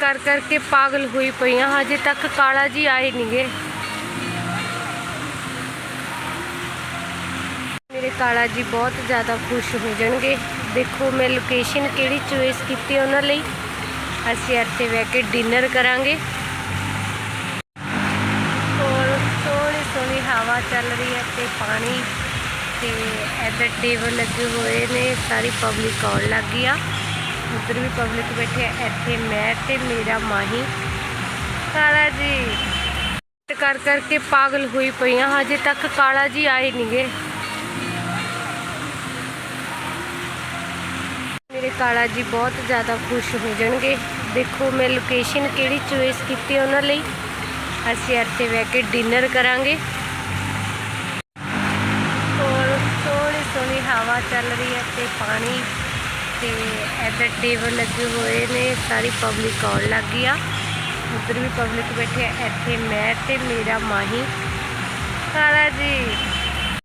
ਕਰ ਕਰਕੇ ਪਾਗਲ ਹੋਈ ਪਈਆਂ, ਹਜੇ ਤੱਕ ਕਾਲਾ ਜੀ ਆਏ ਨਹੀਂਗੇ ਮੇਰੇ ਕਾਲਾ ਜੀ ਬਹੁਤ ਜ਼ਿਆਦਾ ਖੁਸ਼ ਹੋ ਜਾਣਗੇ। ਦੇਖੋ ਮੈਂ ਲੋਕੇਸ਼ਨ ਕਿਹੜੀ ਚੋਇਸ ਕੀਤੀ ਉਹਨਾਂ ਲਈ। ਅਸੀਂ ਇੱਥੇ ਬਹਿ ਕੇ ਡਿਨਰ ਕਰਾਂਗੇ। ਔਰ ਸੋਹਣੀ ਸੋਹਣੀ ਹਵਾ ਚੱਲ ਰਹੀ ਹੈ ਤੇ ਪਾਣੀ ਤੇ ਇੱਧਰ ਟੇਬਲ ਲੱਗੇ ਹੋਏ ਨੇ, ਸਾਰੀ ਪਬਲਿਕ ਆਉਣ ਲੱਗ ਗਈ ਆ। ਉੱਧਰ ਵੀ ਪਬਲਿਕ ਬੈਠੀ ਹੈ ਇੱਥੇ ਮੈਂ ਤੇ ਮੇਰਾ ਮਾਹੀ। ਕਾਲਾ ਜੀ ਵੇਟ ਕਰ ਕਰਕੇ ਪਾਗਲ ਹੋਈ ਪਈਆਂ ਹਜੇ ਤੱਕ ਕਾਲਾ ਜੀ ਆਏ ਨਹੀਂਗੇ ਮੇਰੇ ਕਾਲਾ ਜੀ ਬਹੁਤ ਜ਼ਿਆਦਾ ਖੁਸ਼ ਹੋ ਜਾਣਗੇ। ਦੇਖੋ ਮੈਂ ਲੋਕੇਸ਼ਨ ਕਿਹੜੀ ਚੋਇਸ ਕੀਤੀ ਉਹਨਾਂ ਲਈ। ਅਸੀਂ ਇੱਥੇ ਬਹਿ ਕੇ ਡਿਨਰ ਕਰਾਂਗੇ। ਔਰ ਸੋਹਣੀ ਸੋਹਣੀ ਹਵਾ ਚੱਲ ਰਹੀ ਹੈ ਤੇ ਪਾਣੀ ਤੇ ਇੱਧਰ ਟੇਬਲ ਲੱਗੇ ਹੋਏ ਨੇ, ਸਾਰੀ ਪਬਲਿਕ ਆਉਣ ਲੱਗ ਗਈ ਆ। ਉੱਧਰ ਵੀ ਪਬਲਿਕ ਬੈਠੀ ਹੈ ਇੱਥੇ ਮੈਂ ਤੇ ਮੇਰਾ ਮਾਹੀ। ਕਾਲਾ ਜੀ।